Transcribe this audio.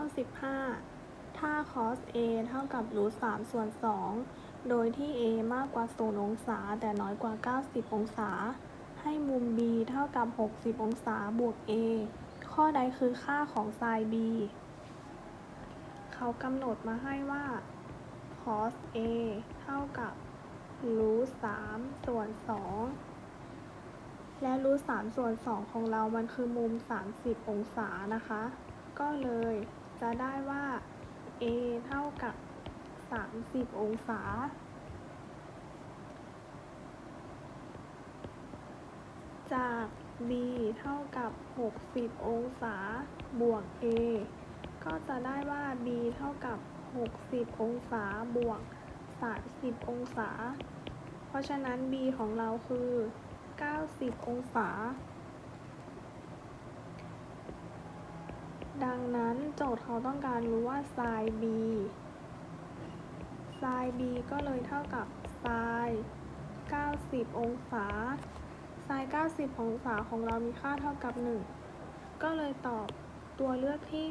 95ถ้า cos A เท่ากับรูท3ส่วน 2 โดยที่ A มากกว่า 0 องศา แต่น้อยกว่า 90 องศา ให้มุม B เท่ากับ 60 องศาบวก A ข้อใดคือค่าของ sin B เขากำหนดมาให้ว่า cos A เท่ากับรูท3ส่วน 2และรูท3ส่วน2ของเรามันคือมุม 30 องศานะคะ ก็เลย จะได้ว่า A เท่ากับ 30 องศา จาก B เท่ากับ 60 องศา บวก A ก็จะได้ว่า B เท่ากับ 60 องศา บวก 30 องศา เพราะฉะนั้น B ของเราคือ 90 องศา ดังนั้น โจทย์เขาต้องการรู้ว่า sin B sin B ก็เลยเท่ากับ sin 90 องศา sin 90 องศาของเรามีค่าเท่ากับ 1 ก็เลยตอบตัวเลือกที่